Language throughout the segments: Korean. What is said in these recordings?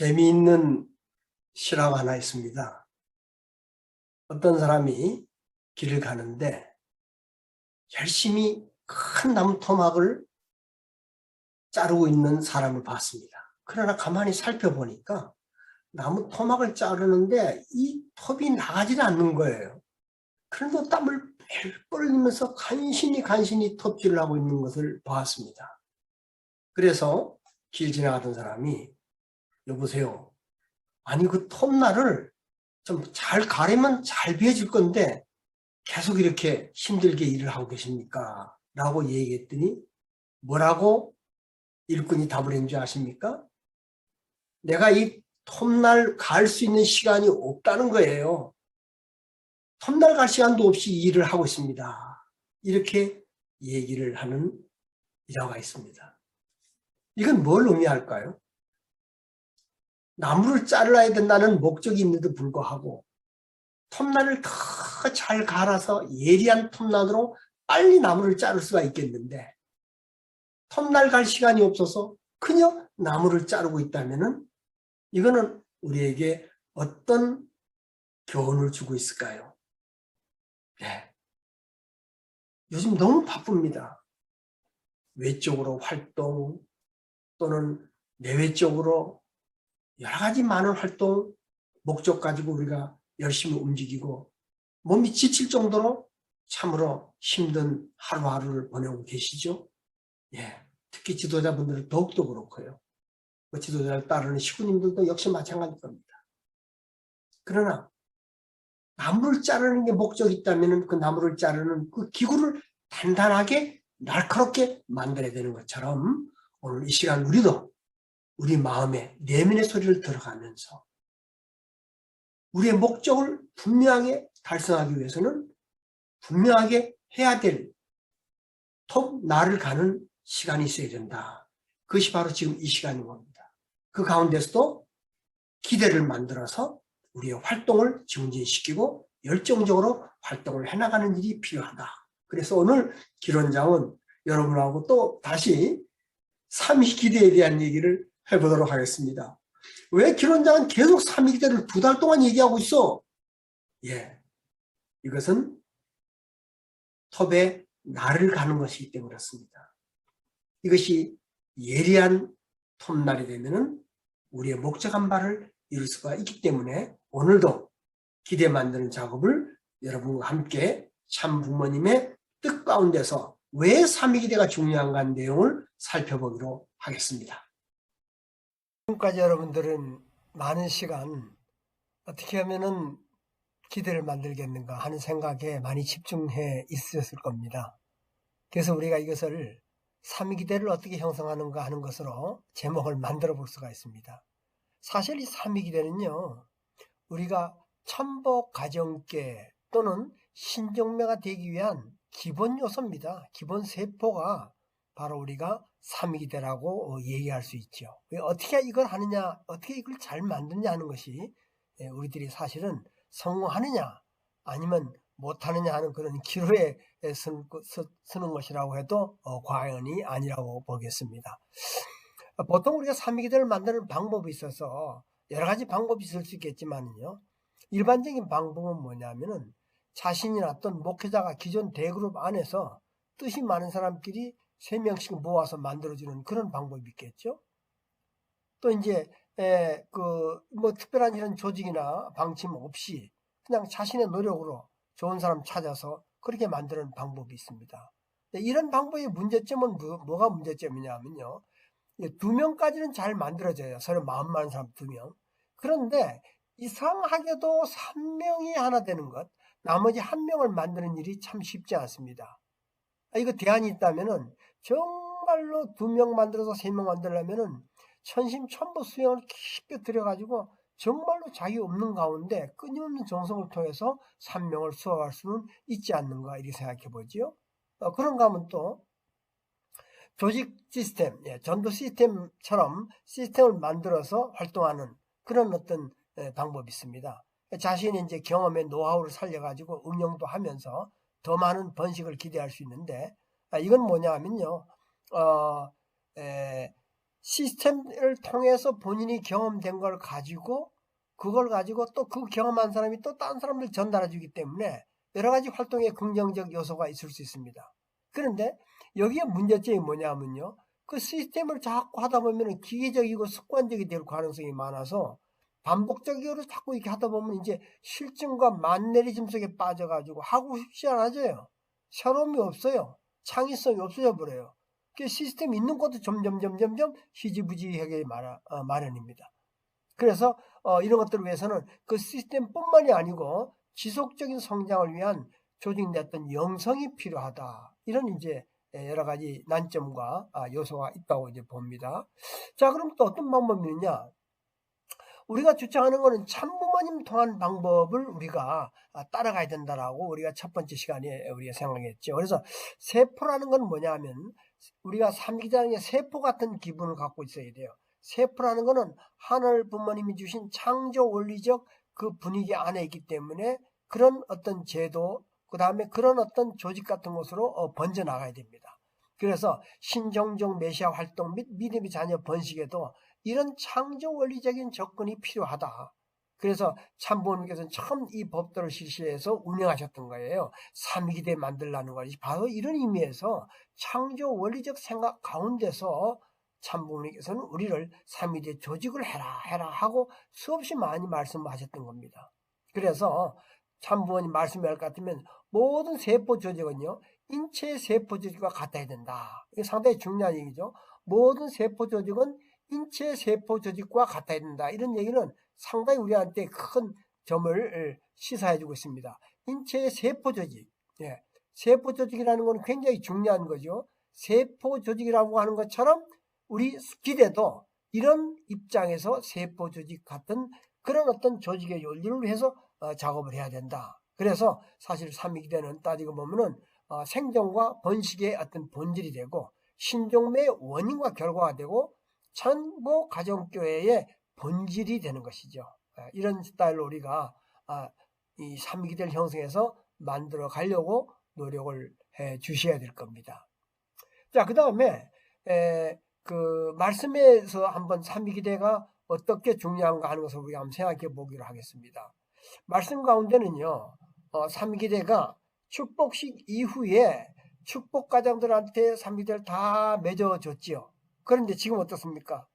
재미있는 실화가 하나 있습니다. 어떤 사람이 길을 가는데 열심히 큰 나무 토막을 자르고 있는 사람을 봤습니다. 그러나 가만히 살펴보니까 나무 토막을 자르는데 이 톱이 나가지는 않는 거예요. 그런데 땀을 뻘뻘 흘리면서 간신히 간신히 톱질을 하고 있는 것을 보았습니다. 그래서 길 지나가던 사람이 여보세요. 아니 그 톱날을 좀 잘 가리면 잘 비워질 건데 계속 이렇게 힘들게 일을 하고 계십니까? 라고 얘기했더니 뭐라고 일꾼이 답을 했는지 아십니까? 내가 이 톱날 갈 수 있는 시간이 없다는 거예요. 톱날 갈 시간도 없이 일을 하고 있습니다. 이렇게 얘기를 하는 일화가 있습니다. 이건 뭘 의미할까요? 나무를 잘라야 된다는 목적이 있는데도 불구하고 톱날을 더 잘 갈아서 예리한 톱날으로 빨리 나무를 자를 수가 있겠는데 톱날 갈 시간이 없어서 그냥 나무를 자르고 있다면은 이거는 우리에게 어떤 교훈을 주고 있을까요? 네. 요즘 너무 바쁩니다. 외적으로 활동 또는 내외적으로 여러 가지 많은 활동 목적 가지고 우리가 열심히 움직이고 몸이 지칠 정도로 참으로 힘든 하루하루를 보내고 계시죠? 예. 특히 지도자분들은 더욱더 그렇고요. 그 지도자를 따르는 식구님들도 역시 마찬가지일 겁니다. 그러나 나무를 자르는 게 목적이 있다면 그 나무를 자르는 그 기구를 단단하게 날카롭게 만들어야 되는 것처럼 오늘 이 시간 우리도 우리 마음에 내면의 소리를 들어가면서 우리의 목적을 분명하게 달성하기 위해서는 분명하게 해야 될 톱 나를 가는 시간이 있어야 된다. 그것이 바로 지금 이 시간인 겁니다. 그 가운데서도 기대를 만들어서 우리의 활동을 증진시키고 열정적으로 활동을 해나가는 일이 필요하다. 그래서 오늘 기론장은 여러분하고 또 다시 삼위 기대에 대한 얘기를 해보도록 하겠습니다. 왜 기론장은 계속 삼위 기대를 두 달 동안 얘기하고 있어? 예, 이것은 톱에 날을 가는 것이기 때문에 그렇습니다. 이것이 예리한 톱날이 되면은 우리의 목적한 바를 이룰 수가 있기 때문에 오늘도 기대 만드는 작업을 여러분과 함께 참 부모님의 뜻 가운데서 왜 삼위기대가 중요한가 하는 내용을 살펴보기로 하겠습니다. 지금까지 여러분들은 많은 시간 어떻게 하면은 기대를 만들겠는가 하는 생각에 많이 집중해 있으셨을 겁니다. 그래서 우리가 이것을 삼위기대를 어떻게 형성하는가 하는 것으로 제목을 만들어 볼 수가 있습니다. 사실 이 삼위기대는요, 우리가 천복 가정계 또는 신정매가 되기 위한 기본 요소입니다. 기본 세포가 바로 우리가 삼위기대라고 얘기할 수 있죠. 어떻게 이걸 하느냐, 어떻게 이걸 잘 만드냐 하는 것이 예, 우리들이 사실은 성공하느냐 아니면 못하느냐 하는 그런 기로에 쓰는 것이라고 해도 어, 과언이 아니라고 보겠습니다. 보통 우리가 삼위기대를 만드는 방법이 있어서 여러 가지 방법이 있을 수 있겠지만요. 일반적인 방법은 뭐냐면은 자신이나 어떤 목회자가 기존 대그룹 안에서 뜻이 많은 사람끼리 세 명씩 모아서 만들어주는 그런 방법이 있겠죠. 또 이제 그 뭐 특별한 이런 조직이나 방침 없이 그냥 자신의 노력으로 좋은 사람 찾아서 그렇게 만드는 방법이 있습니다. 이런 방법의 문제점은 뭐, 가 문제점이냐면요. 두 명까지는 잘 만들어져요. 서로 마음 많은 사람 두 명. 그런데 이상하게도 3명이 하나 되는 것, 나머지 한 명을 만드는 일이 참 쉽지 않습니다. 아, 이거 대안이 있다면은 정말로 두 명 만들어서 세 명 만들려면은 천심천부 수행을 깊게 들여가지고 정말로 자기 없는 가운데 끊임없는 정성을 통해서 3명을 수확할 수는 있지 않는가 이렇게 생각해 보지요. 어, 그런가 하면 또 조직 시스템, 예, 전도 시스템처럼 시스템을 만들어서 활동하는 그런 어떤 예, 방법이 있습니다. 자신의 이제 경험의 노하우를 살려가지고 응용도 하면서 더 많은 번식을 기대할 수 있는데 아, 이건 뭐냐 하면요. 어, 에, 시스템을 통해서 본인이 경험된 걸 가지고 그걸 가지고 또 그 경험한 사람이 또 다른 사람들 전달해 주기 때문에 여러 가지 활동에 긍정적 요소가 있을 수 있습니다. 그런데 여기에 문제점이 뭐냐면요. 그 시스템을 자꾸 하다 보면 기계적이고 습관적이 될 가능성이 많아서 반복적으로 자꾸 이렇게 하다 보면 이제 실증과 만내리짐 속에 빠져가지고 하고 싶지 않아져요. 새로움이 없어요. 창의성이 없어져 버려요. 그 시스템 있는 것도 점점 점점 점 희지부지하게 마라, 어, 마련입니다. 그래서 어, 이런 것들을 위해서는 그 시스템뿐만이 아니고 지속적인 성장을 위한 조직 내 어떤 영성이 필요하다. 이런 이제 여러 가지 난점과 아, 요소가 있다고 이제 봅니다. 자, 그럼 또 어떤 방법이 있냐? 우리가 주장하는 것은 참부모님 통한 방법을 우리가 아, 따라가야 된다라고 우리가 첫 번째 시간에 우리가 생각했죠. 그래서 세포라는 건 뭐냐면 우리가 삼기장의 세포 같은 기분을 갖고 있어야 돼요. 세포라는 것은 하늘 부모님이 주신 창조 원리적 그 분위기 안에 있기 때문에 그런 어떤 제도, 그 다음에 그런 어떤 조직 같은 곳으로 어, 번져 나가야 됩니다. 그래서 신종종 메시아 활동 및 믿음의 자녀 번식에도 이런 창조 원리적인 접근이 필요하다. 그래서 참부모님께서는 처음 이 법도를 실시해서 운영하셨던 거예요. 삼위기대 만들라는 것이 바로 이런 의미에서 창조 원리적 생각 가운데서 참부모님께서는 우리를 삼위대 조직을 해라 해라 하고 수없이 많이 말씀하셨던 겁니다. 그래서 참부모님 말씀이 할 것 같으면 모든 세포 조직은요 인체 세포 조직과 같아야 된다. 이게 상당히 중요한 얘기죠. 모든 세포 조직은 인체 세포 조직과 같아야 된다. 이런 얘기는 상당히 우리한테 큰 점을 시사해주고 있습니다. 인체의 세포 조직, 예. 세포 조직이라는 건 굉장히 중요한 거죠. 세포 조직이라고 하는 것처럼 우리 기대도 이런 입장에서 세포 조직 같은 그런 어떤 조직의 윤리를 위해서 어, 작업을 해야 된다. 그래서 사실 삼위기대는 따지고 보면은 어, 생존과 번식의 어떤 본질이 되고 신종매의 원인과 결과가 되고 천보 가정교회의 본질이 되는 것이죠. 아, 이런 스타일로 우리가 아, 이 삼위기대를 형성해서 만들어 가려고 노력을 해 주셔야 될 겁니다. 자, 그 다음에 그 말씀에서 한번 삼위기대가 어떻게 중요한가 하는 것을 우리가 한번 생각해 보기로 하겠습니다. 말씀 가운데는요, 어, 삼위기대가 축복식 이후에 축복 가정들한테 삼위기대를 다 맺어줬지요. 그런데 지금 어떻습니까?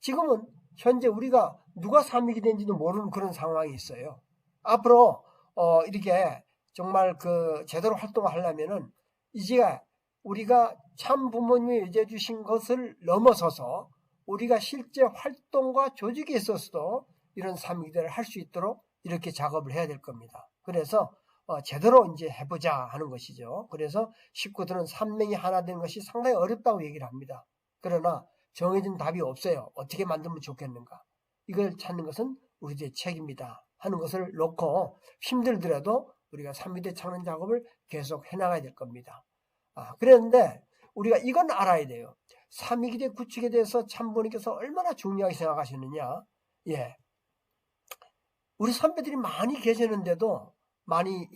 지금은 현재 우리가 누가 삼위기대인지도 모르는 그런 상황이 있어요. 앞으로 어, 이렇게 정말 그 제대로 활동을 하려면은 이제 우리가 참 부모님이 유지해 주신 것을 넘어서서 우리가 실제 활동과 조직에 있어서도 이런 삼위기대를 할 수 있도록 이렇게 작업을 해야 될 겁니다. 그래서 어, 제대로 이제 해보자 하는 것이죠. 그래서 식구들은 삼명이 하나 된 것이 상당히 어렵다고 얘기를 합니다. 그러나 정해진 답이 없어요. 어떻게 만들면 좋겠는가? 이걸 찾는 것은 우리들의 책임이다 하는 것을 놓고 힘들더라도 우리가 삼위대 창론 작업을 계속 해나가야 될 겁니다. 아, 그런데 우리가 이건 알아야 돼요. 삼위기대 구축에 대해서 참부님께서 얼마나 중요하게 생각하시느냐. 예. 우리 선배들이 많이 계시는데도 많이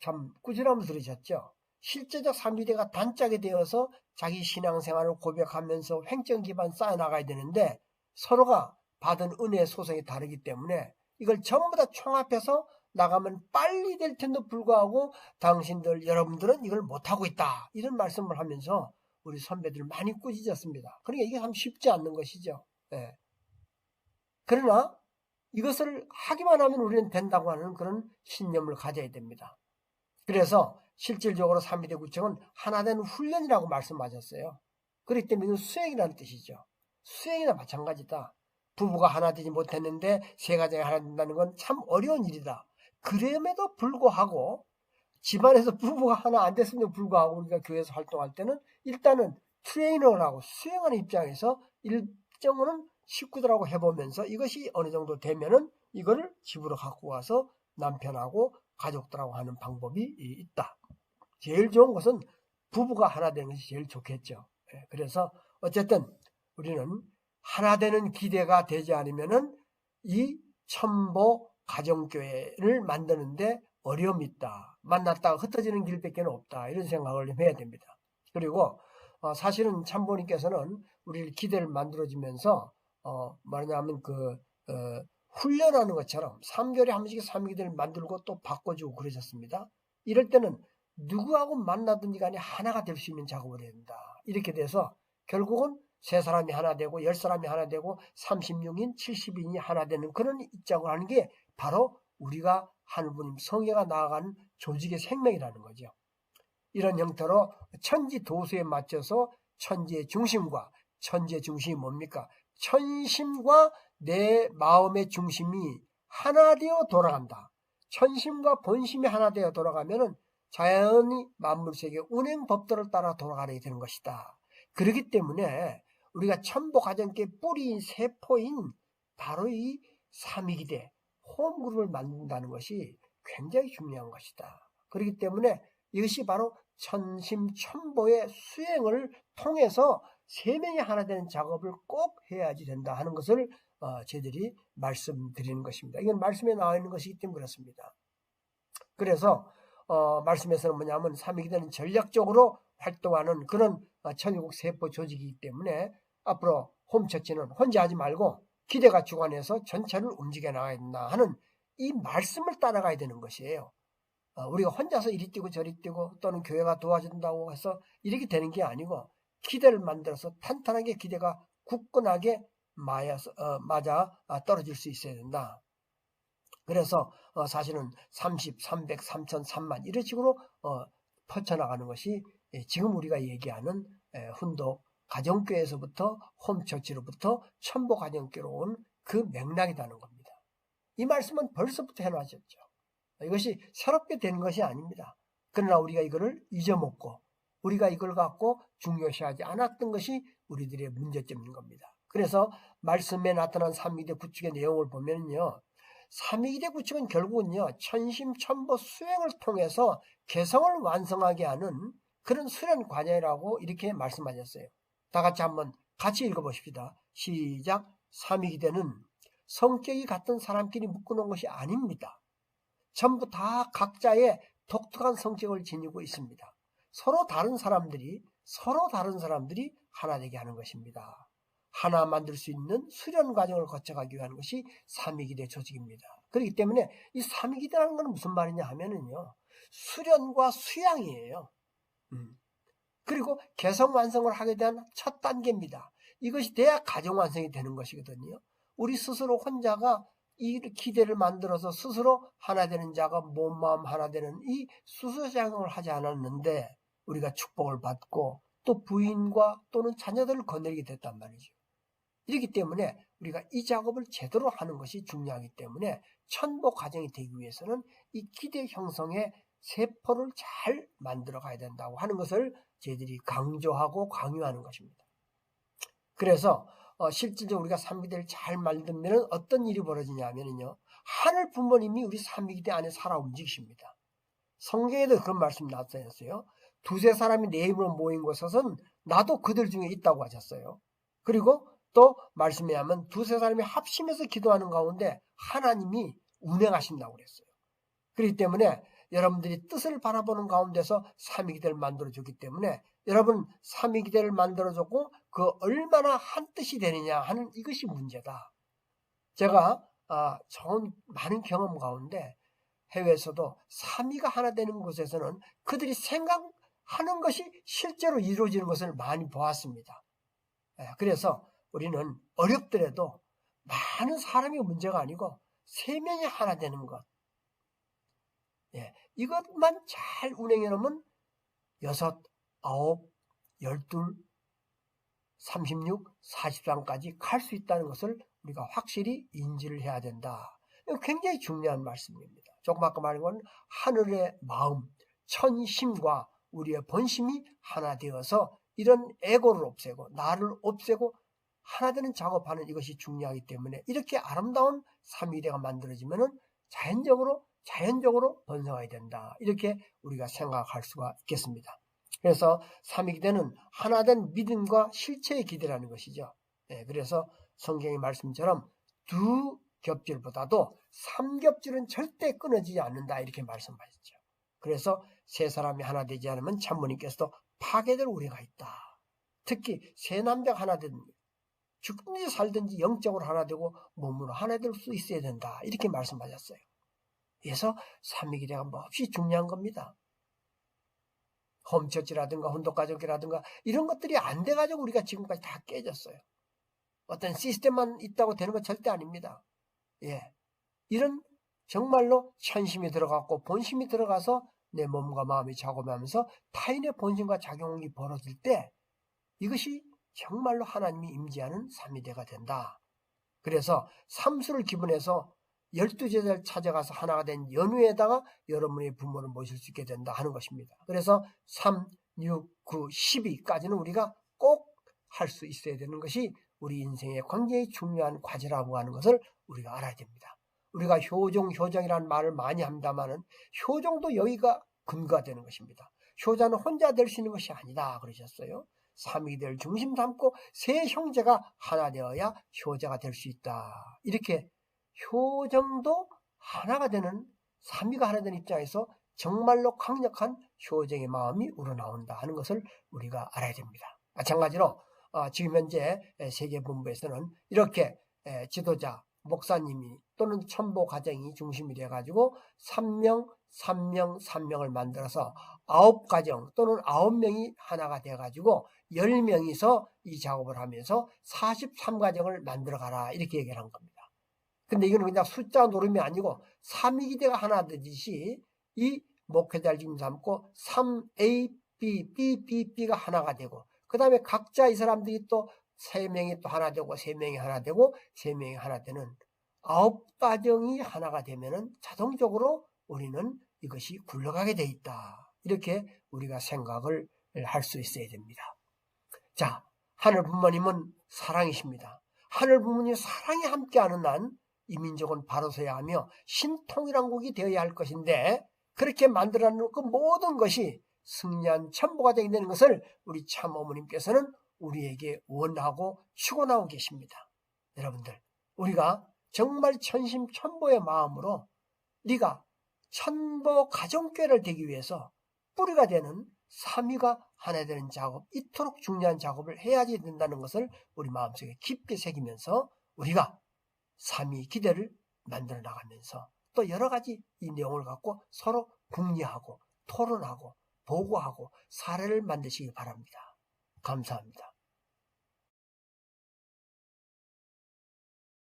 참 꾸준함을 들으셨죠. 실제적 삼위대가 단짝이 되어서 자기 신앙생활을 고백하면서 횡령 기반 쌓아나가야 되는데 서로가 받은 은혜의 소성이 다르기 때문에 이걸 전부 다 총합해서 나가면 빨리 될 텐데 불구하고 당신들 여러분들은 이걸 못하고 있다 이런 말씀을 하면서 우리 선배들 많이 꾸짖었습니다. 그러니까 이게 참 쉽지 않는 것이죠. 네. 그러나 이것을 하기만 하면 우리는 된다고 하는 그런 신념을 가져야 됩니다. 그래서 실질적으로 3위대 구청은 하나된 훈련이라고 말씀하셨어요. 그렇기 때문에 수행이라는 뜻이죠. 수행이나 마찬가지다. 부부가 하나 되지 못했는데 세 가정이 하나 된다는 건 참 어려운 일이다. 그럼에도 불구하고 집안에서 부부가 하나 안 됐음에도 불구하고 우리가 교회에서 활동할 때는 일단은 트레이너를 하고 수행하는 입장에서 일정은 식구들하고 해보면서 이것이 어느 정도 되면은 이거를 집으로 갖고 와서 남편하고 가족들하고 하는 방법이 있다. 제일 좋은 것은 부부가 하나 되는 것이 제일 좋겠죠. 예, 그래서 어쨌든 우리는 하나 되는 기대가 되지 않으면은 이 첨보 가정교회를 만드는데 어려움이 있다. 만났다가 흩어지는 길밖에 없다. 이런 생각을 해야 됩니다. 그리고 어, 사실은 참모님께서는 우리를 기대를 만들어주면서 어, 말하냐면 그 어, 훈련하는 것처럼 3개월에 한 번씩 삼기대를 만들고 또 바꿔주고 그러셨습니다. 이럴 때는 누구하고 만나든지 간에 하나가 될 수 있는 작업을 해야 된다. 이렇게 돼서 결국은 세 사람이 하나 되고 열 사람이 하나 되고 36인, 70인이 하나 되는 그런 입장을 하는 게 바로 우리가 하늘부님 성회가 나아가는 조직의 생명이라는 거죠. 이런 형태로 천지 도수에 맞춰서 천지의 중심과 천지의 중심이 뭡니까? 천심과 내 마음의 중심이 하나 되어 돌아간다. 천심과 본심이 하나 되어 돌아가면은 자연히 만물 세계 운행 법도를 따라 돌아가게 되는 것이다. 그렇기 때문에 우리가 천보 가정계 뿌리인 세포인 바로 이 삼위기대 홈그룹을 만든다는 것이 굉장히 중요한 것이다. 그렇기 때문에 이것이 바로 천심천보의 수행을 통해서 세 명이 하나 되는 작업을 꼭 해야지 된다 하는 것을 어, 저희들이 말씀드리는 것입니다. 이건 말씀에 나와 있는 것이기 때문에 그렇습니다. 그래서 어, 말씀에서는 뭐냐면 삼위기대는 전략적으로 활동하는 그런 어, 천일국 세포 조직이기 때문에 앞으로 홈처치는 혼자 하지 말고 기대가 주관해서 전체를 움직여 나가야 된다 하는 이 말씀을 따라가야 되는 것이에요. 어, 우리가 혼자서 이리 뛰고 저리 뛰고 또는 교회가 도와준다고 해서 이렇게 되는 게 아니고 기대를 만들어서 탄탄하게 기대가 굳건하게 어, 맞아 아, 떨어질 수 있어야 된다. 그래서 어, 사실은 30, 300, 3천, 3만 이런 식으로 어, 퍼쳐나가는 것이 예, 지금 우리가 얘기하는 예, 훈도 가정교회에서부터 홈처치로부터 천보 가정교로 온 그 맥락이라는 겁니다. 이 말씀은 벌써부터 해놓으셨죠. 이것이 새롭게 되는 것이 아닙니다. 그러나 우리가 이거를 잊어먹고 우리가 이걸 갖고 중요시하지 않았던 것이 우리들의 문제점인 겁니다. 그래서 말씀에 나타난 삼위대 구축의 내용을 보면요. 삼위대 구축은 결국은요. 천심천보 수행을 통해서 개성을 완성하게 하는 그런 수련 과정이라고 이렇게 말씀하셨어요. 다 같이 한번 같이 읽어보십시다. 시작. 삼위기대는 성격이 같은 사람끼리 묶어놓은 것이 아닙니다. 전부 다 각자의 독특한 성격을 지니고 있습니다. 서로 다른 사람들이 서로 다른 사람들이 하나 되게 하는 것입니다. 하나 만들 수 있는 수련 과정을 거쳐가기 위한 것이 삼위기대 조직입니다. 그렇기 때문에 이 삼위기대라는 것은 무슨 말이냐 하면은요. 수련과 수양이에요. 음. 그리고 개성 완성을 하게 된첫 단계입니다. 이것이 돼야 가정 완성이 되는 것이거든요. 우리 스스로 혼자가 이 기대를 만들어서 스스로 하나 되는 자가 몸 마음 하나 되는 이 수수작용을 하지 않았는데 우리가 축복을 받고 또 부인과 또는 자녀들을 거느리게 됐단 말이죠. 이렇기 때문에 우리가 이 작업을 제대로 하는 것이 중요하기 때문에 천복 과정이 되기 위해서는 이 기대 형성의 세포를 잘 만들어 가야 된다고 하는 것을 저희들이 강조하고 강요하는 것입니다. 그래서 어, 실질적으로 우리가 삼위기대를 잘 만들면 어떤 일이 벌어지냐면요. 하늘 부모님이 우리 삼위기대 안에 살아 움직이십니다. 성경에도 그런 말씀이 나타났어요. 두세 사람이 내 입으로 모인 곳에서는 나도 그들 중에 있다고 하셨어요. 그리고 또 말씀에 하면 두세 사람이 합심해서 기도하는 가운데 하나님이 운행하신다고 그랬어요. 그렇기 때문에 여러분들이 뜻을 바라보는 가운데서 삼위기대를 만들어줬기 때문에 여러분 삼위기대를 만들어줬고 그 얼마나 한 뜻이 되느냐 하는 이것이 문제다. 제가 아, 좋은 많은 경험 가운데 해외에서도 삼위가 하나 되는 곳에서는 그들이 생각하는 것이 실제로 이루어지는 것을 많이 보았습니다. 예, 그래서 우리는 어렵더라도 많은 사람이 문제가 아니고 세 명이 하나 되는 것. 예, 이것만 잘 운행해 놓으면 여섯, 아홉, 열둘, 36, 43까지 갈 수 있다는 것을 우리가 확실히 인지를 해야 된다. 굉장히 중요한 말씀입니다. 조금 아까 말한 건 하늘의 마음, 천심과 우리의 본심이 하나 되어서 이런 에고를 없애고 나를 없애고 하나 되는 작업하는 이것이 중요하기 때문에 이렇게 아름다운 삼위대가 만들어지면은 자연적으로 자연적으로 번성해야 된다. 이렇게 우리가 생각할 수가 있겠습니다. 그래서 삼위기대는 하나된 믿음과 실체의 기대라는 것이죠. 네, 그래서 성경의 말씀처럼 두 겹질보다도 삼겹질은 절대 끊어지지 않는다 이렇게 말씀하셨죠. 그래서 세 사람이 하나 되지 않으면 참모님께서도 파괴될 우려가 있다. 특히 새 남자가 하나 된 죽든지 살든지 영적으로 하나 되고 몸으로 하나 될 수 있어야 된다. 이렇게 말씀하셨어요. 그래서 삼위기대가 몹시 중요한 겁니다. 홈처치라든가 혼독가족이라든가 이런 것들이 안 돼가지고 우리가 지금까지 다 깨졌어요. 어떤 시스템만 있다고 되는 건 절대 아닙니다. 예. 이런 정말로 천심이 들어갔고 본심이 들어가서 내 몸과 마음이 작업하면서 타인의 본심과 작용이 벌어질 때 이것이 정말로 하나님이 임재하는 삼위대가 된다. 그래서 삼수를 기분해서 열두 제자를 찾아가서 하나가 된 연후에다가 여러분의 부모를 모실 수 있게 된다 하는 것입니다. 그래서 3, 6, 9, 12까지는 우리가 꼭 할 수 있어야 되는 것이 우리 인생의 굉장히 중요한 과제라고 하는 것을 우리가 알아야 됩니다. 우리가 효종, 효정이라는 말을 많이 합니다만은 효종도 여기가 근거가 되는 것입니다. 효자는 혼자 될 수 있는 것이 아니다 그러셨어요. 삼위대를 중심 삼고 세 형제가 하나 되어야 효자가 될 수 있다. 이렇게 효정도 하나가 되는 삼위가 하나 되는 입장에서 정말로 강력한 효정의 마음이 우러나온다 하는 것을 우리가 알아야 됩니다. 마찬가지로 어, 지금 현재 세계본부에서는 이렇게 에, 지도자, 목사님이 또는 첨보 가정이 중심이 되어가지고 3명, 3명, 3명을 만들어서 아홉 가정 또는 아홉 명이 하나가 돼가지고 10명이서 이 작업을 하면서 43가정을 만들어 가라 이렇게 얘기를 한 겁니다. 근데 이거는 그냥 숫자 노름이 아니고 3위기대가 하나 되듯이 이 목회자를 지금 삼고 3A, B, B, B, B가 하나가 되고 그 다음에 각자 이 사람들이 또세 명이 또 하나 되고 세 명이 하나 되고 세 명이 하나 되는 아홉 가정이 하나가 되면은 자동적으로 우리는 이것이 굴러가게 돼 있다. 이렇게 우리가 생각을 할 수 있어야 됩니다. 자, 하늘 부모님은 사랑이십니다. 하늘 부모님 사랑이 함께하는 한 이 민족은 바로 서야 하며 신통일왕국이 되어야 할 것인데 그렇게 만들어 놓은 그 모든 것이 승리한 천보가 되게 되는 것을 우리 참 어머님께서는 우리에게 원하고 축원하고 계십니다. 여러분들, 우리가 정말 천심천보의 마음으로 네가 천보 가정교회를 되기 위해서 뿌리가 되는 삼위가 하나 되는 작업, 이토록 중요한 작업을 해야지 된다는 것을 우리 마음속에 깊게 새기면서 우리가 삼위 기대를 만들어 나가면서 또 여러 가지 이 내용을 갖고 서로 궁리하고 토론하고 보고하고 사례를 만드시기 바랍니다. 감사합니다.